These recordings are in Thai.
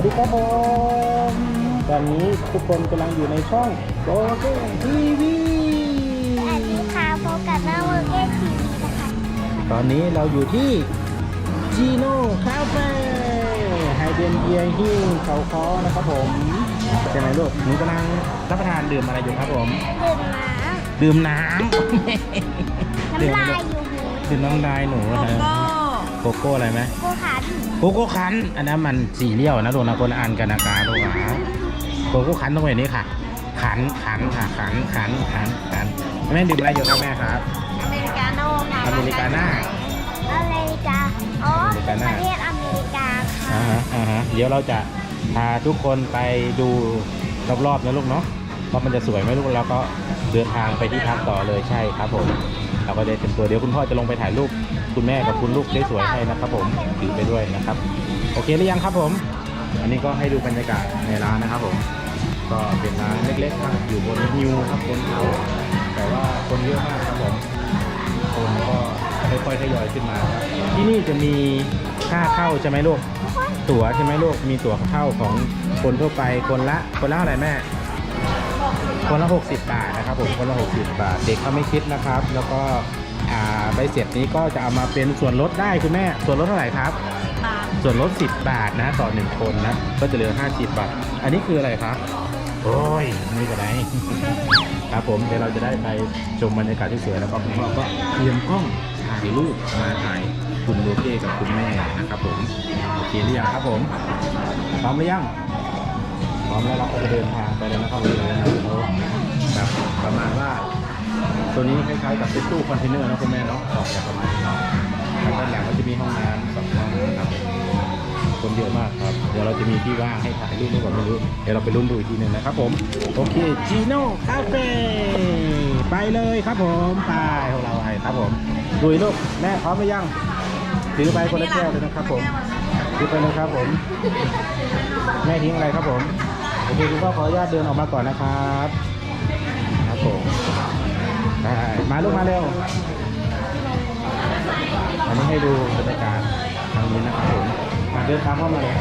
วัสดีครับผมตอนนี้ทุกคนกำลังอยู่ในช่องโบเก้ทีวีสวัสดีค่ะพบกับน้องเวอร์เกทีวีนะคะ ตอนนี้เราอยู่ที่จีโน่คาเฟ่ไฮเดนเบียร์ฮิ้วเขาคอนะครับผมใช่ไหมลูกหนูกำลังรับประทานดื่มอะไรอยู่ครับผม ดื่มน้ดื่มน้ำำน้ำลายอยู่หูดื่มน้ำลายหนูโกนะโก้โกโก้อะไรไหมโกขัน โกโก้คันอันนั้นมันสีเลี้ยวนะลูกนะคนละอันกันนะกาลูกหาโกโก้คันต้องเป็นนี้ค่ะ ขันขันค่ะขันขันขันขันแม่ดื่มอะไรอยู่ครับแม่ครับอเมริกาโน่ค่ะอเมริกาน่าอเมริกาอ๋ออเมริกาน่าประเทศอเมริกาค่ะอ่าฮะอ่าฮะเดี๋ยวเราจะพาทุกคนไปดูรอบๆนะลูกเนาะว่ามันจะสวยไหมลูกแล้วก็เดินทางไปที่พักต่อเลยใช่ครับผมเราก็ได้เต็มตัวเดี๋ยวคุณพ่อจะลงไปถ่ายรูป คุณแม่กับคุณลูกได้สวยให้นะครับผมถือไปด้วยนะครับ โอเคหรือยังครับผม อันนี้ก็ให้ดูบรรยากาศในร้านนะครับผม ก็เป็นร้านเล็กๆครับอยู่บนฮิวครับบนเขาแต่ว่าคนเยอะมากครับผมคนก็ค่อยๆทยอยขึ้นมาครับที่นี่จะมีค่าเข้าใช่ไหมลูก ตั๋วใช่ไหมลูก มีตั๋วเข้าของคนทั่วไปคนละคนละเท่าไหร่แม่ คนละ 60 บาทนะครับผม คนละ 60 บาท เด็กเขาไม่คิดนะครับ แล้วก็ ใบเสร็จนี้ก็จะเอามาเป็นส่วนลดได้คุณแม่ ส่วนลดเท่าไหร่ครับบาทส่วนลด 10 บาทนะต่อ 1 คนนะ ก็จะเหลือ 50 บาท อันนี้คืออะไรครับ โอ้ยนี่ก็ได้ครับผมเดี๋ยวเราจะได้ไปชมบรรยากาศที่สวยแล้วก็คุณพ่อก็เตรียมกล้องถ่ายรูปมาถ่ายคุณโลเก้กับคุณแม่นะครับผมโอเคหรือยังครับผมพร้อมหรือยังพร้อมแล้วเราก็จะเดินทางไปเลยนะครับเลยนะครับประมาณว่า ตัวนี้คล้ายๆกับเป็นตู้คอนเทนเนอร์นะคุณแม่เนาะออกจากประมาณนี้เนาะทางด้านหลังก็จะมีห้องน้ำสองห้องนะครับคนเยอะมากครับ เดี๋ยวเราจะมีที่ว่างให้ถ่ายรูปหรือเปล่าไม่รู้ เดี๋ยวเราไปรุ่นดูอีกทีหนึ่งนะครับผม โอเคจีโน่คาเฟ่ไปเลยครับผมไปของเราไปครับผมดุยลูกแม่พร้อมหรือยังถือไปคนละแก้วเลยนะครับผมถือไปเลยครับผม แม่ทิ้งอะไรครับผมโอเคคุณพ่อขออนุญาตเดินออกมาก่อนนะครับ ครับผม ได้มาลูกมาเร็ว อันนี้ให้ดูบรรยากาศทางนี้นะครับผมมาเดินตามเข้ามาเลย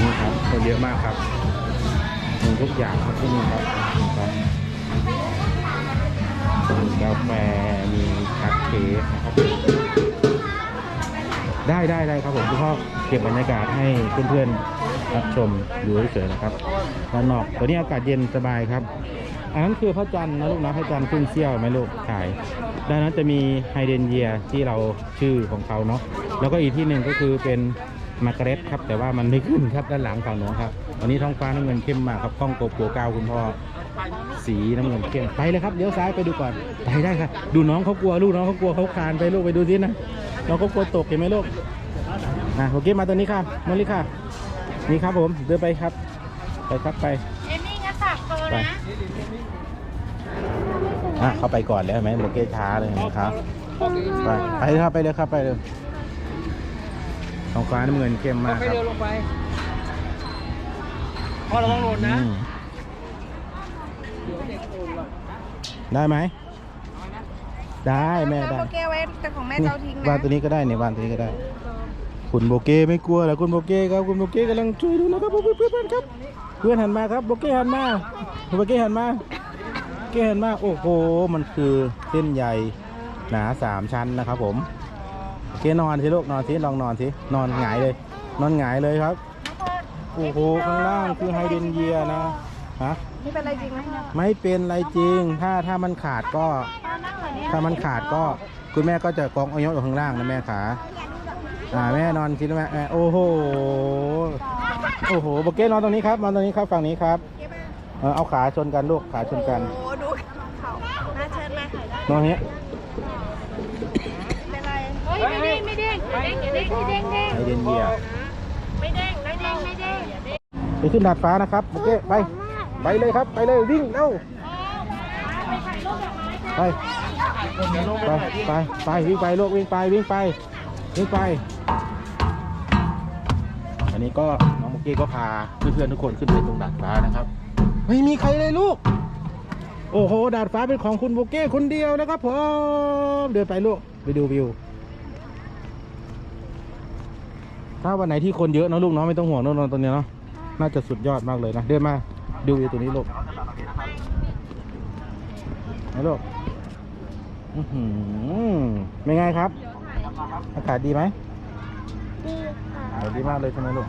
นี่ครับคนเยอะมากครับมีทุกอย่างครับที่นี่ครับนี่ครับมีกาแฟมีคัพเค้กนะครับ ได้ได้ได้ครับผมคุณพ่อเก็บบรรยากาศให้เพื่อนๆรับชมอยู่เฉยๆนะครับด้านนอกตัวนี้อากาศเย็นสบายครับ อันนั้นคือพระจันทร์นะลูกนะพระจันทร์ขึ้นเสี้ยวไหมลูกถ่ายด้านนั้นจะมีไฮเดนเยียที่เราชื่อของเขาเนาะแล้วก็อีกที่หนึ่งก็คือเป็นมาร์กาเร็ตครับ แต่ว่ามันไม่ขึ้นครับด้านหลังฝั่งโน้นครับวันนี้ท้องฟ้าน้ำเงินเข้มมากครับกล้องโกโปรเก้าคุณพ่อสีน้ำเงินเข้มไปเลยครับเลี้ยวซ้ายไปดูก่อนไปได้ครับดูน้องเขากลัวลูกน้องเขากลัวเขาคลานไปลูกไปดูสินะน้องเขากลัวตกเห็นไหมลูกอะโอเคมาตัวนี้ค่ะมาเลยค่ะ นี่ครับผมเดินไปครับ ไปครับไป ไปนะอะเข้าไปก่อนแล้วเห็นไหมโอเคช้าเลยเห็นะครับไปไปเลยครับไปเลยครับไปเลยท้องฟ้าน้ำเงินเข้มมากไปครับเร็วลงไปพอระวังหล่นนะอืมได้ไหมได้แม่ได้โอเคไว้แต่ของแม่เจ้าทิ้งนะวางตัวนี้ก็ได้เนี่ยวางตัวนี้ก็ได้ คุณโบเก้ไม่กลัวเหรอคุณโบเก้ครับคุณโบเก้กำลังช่วยดูนะครับเพื่อนเพื่อนๆครับ เพื่อนหันมาครับโบเก้หันมาคุณโบเก้หันมาโบเก้หันมาโอ้โหมันคือเส้นใยหนาสามชั้นนะครับผมโอเคนอนสิลูกนอนสิลองนอนสินอนหงายเลย นอนหงายเลยครับโอ้โหข้างล่างคือไฮเดนเยียนะฮะนี่เป็นอะไรจริงไหมไม่เป็นไรจริง ถ้าถ้ามันขาดก็ ถ้ามันขาดก็คุณแม่ก็จะกองเอายกอยู่ข้างล่างนะแม่ขา อ่าแม่นอนคิดว่าแม่แม่โอ้โหโอ้โหโบเก้นอนตรงนี้ครับนอนตรงนี้ครับฝั่งนี้ครับเออเอาขาชนกันลูกขาชนกันโอ้ดูชิญมาน้องเนี้ยเป็นไรเฮ้ยไม่เด้งไม่เด้งไม่เด้งไม่เด้งไม่เด้งเด้งไอเดนเยียไม่เด้งไม่เด้งไม่เด้งไปขึ้นดาดฟ้านะครับโอเคไปไปเลยครับไปเลยวิ่งเร็วไปไปไปไปวิ่งไปลูกวิ่งไปวิ่งไป วิ่งไป อันนี้ก็น้องโมเก้ก็พาเพื่อนๆทุกคนขึ้นไปตรงดาดฟ้านะครับ ไม่มีใครเลยลูก โอ้โห ดาดฟ้าเป็นของคุณโมเก้คนเดียวนะครับผมเดินไปลูกไปดูวิว ถ้าวันไหนที่คนเยอะเนอะลูกเนาะไม่ต้องห่วงเนอะนอนตรงเนี้ยเนาะ น่าจะสุดยอดมากเลยนะ เดินมาดูวิวตรงนี้ลูกไหนลูกอื้อหือเป็นไงครับ อากาศดีไหมดีค่ะอากาศดีมากเลยใช่ไหมลูก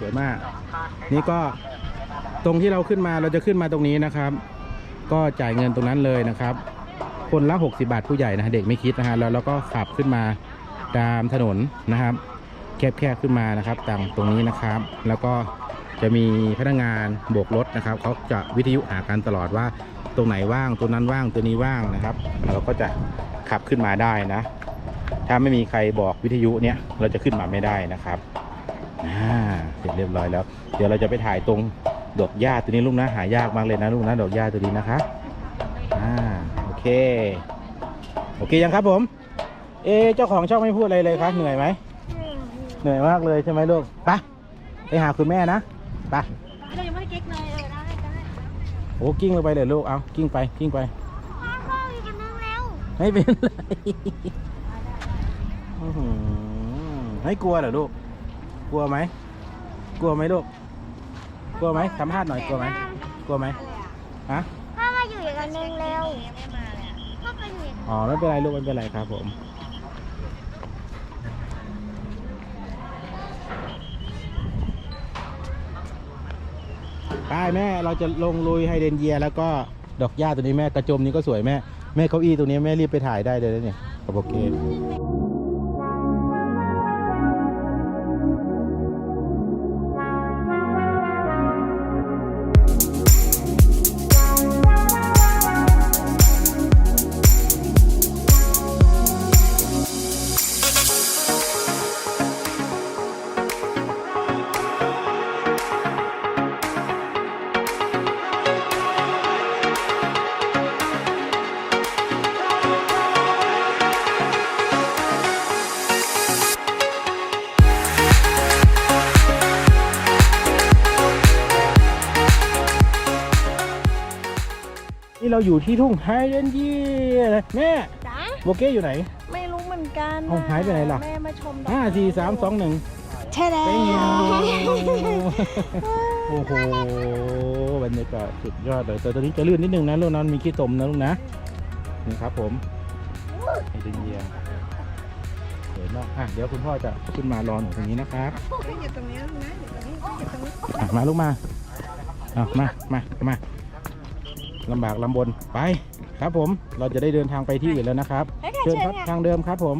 สวยมาก นี่ก็ตรงที่เราขึ้นมาเราจะขึ้นมาตรงนี้นะครับ ก็จ่ายเงินตรงนั้นเลยนะครับ คนละ 60 บาทผู้ใหญ่นะเด็กไม่คิดนะฮะแล้วเราก็ขับขึ้นมาตามถนนนะครับ แคบๆขึ้นมานะครับตามตรงนี้นะครับ แล้วก็ จะมีพนักงานโบกรถนะครับเขาจะวิทยุหากันตลอดว่าตรงไหนว่างตัวนั้นว่างตัวนี้ว่างนะครับ เราก็จะขับขึ้นมาได้นะ ถ้าไม่มีใครบอกวิทยุเนี่ยเราจะขึ้นมาไม่ได้นะครับอ่าเสร็จเรียบร้อยแล้ว เดี๋ยวเราจะไปถ่ายตรงดอกหญ้าตัวนี้ลูกนะหายากมากเลยนะลูกนะดอกหญ้าตัวนี้นะคะอ่าโอเค โอเคยังครับผม เอเจ้าของช่องไม่พูดอะไรเลยครับเหนื่อยไหมเหนื่อยมากเลยใช่ไหมลูกไปไปหาคุณแม่นะ ไปเรายังไม่ได้เก๊กเลยเออได้ได้โอ้กิ้งลงไปเลยลูก เอากิ้งไปกิ้งไปพ่อพ่อมีกันนึงแล้วไม่เป็นไรอื้อหือไม่กลัวเหรอลูก กลัวไหม กลัวไหมลูก กลัวไหมสัมภาษณ์หน่อยกลัวไหมกลัวไหมฮะ พ่อมาอยู่อย่างกันนึงแล้วไม่มาเลยอะพ่อไปอยู่อย่างอ๋อไม่เป็นไรลูกไม่เป็นไรครับผม ไปแม่เราจะลงลุยไฮเดนเยีย แล้วก็ดอกหญ้าตัวนี้แม่กระโจมนี้ก็สวยแม่ แม่เก้าอี้ตัวนี้แม่รีบไปถ่ายได้เลยนะเนี่ยขอบโอ นี่เราอยู่ที่ทุ่งไฮเดรนเยียแม่จ้าโบเก้อยู่ไหน ไม่รู้เหมือนกันเอ้าหายไปไหนล่ะ แม่มาชมดอกห้าสี่สามสองหนึ่งใช่แล้วเป้งโอ้โหบรรยากาศสุดยอดเลยแต่ตอนนี้จะลื่นนิดนึงนะลูกนั้นมีขี้ตมนะลูกนะนี่ครับผมไฮเดรนเยียสวยมากอะเดี๋ยวคุณพ่อจะขึ้นมารอหนูตรงนี้นะครับเฮ้ยอยู่ตรงนี้นะอยู่ตรงนี้อยู่ตรงนี้อะมาลูกมาอะมามามา ลำบากลำบนไปครับผมเราจะได้เดินทางไปที่อื่นแล้วนะครับไปค่ะเชิญเชิญครับค่ะ ทางเดิมครับผม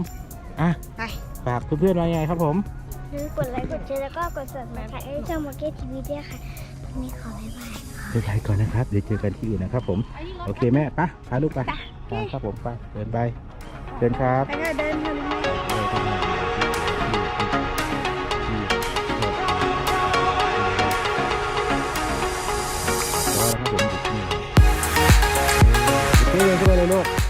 อะไป ฝากเพื่อนๆไว้ไงครับผมหรือกดไลค์กดแชร์แล้วก็กด subscribe ให้ช่องโมเกทีวีด้วยค่ะวันนี้ขอบ๊ายบาย เดินไปก่อนนะครับ เดี๋ยวเจอกันที่อื่นนะครับผม โอเคแม่ไปะพาลูกไปไปครับผมไป เดินไป เดินครับ ไปค่ะเดินทางนี้โอเคเดินขึ้นไปเลยลูก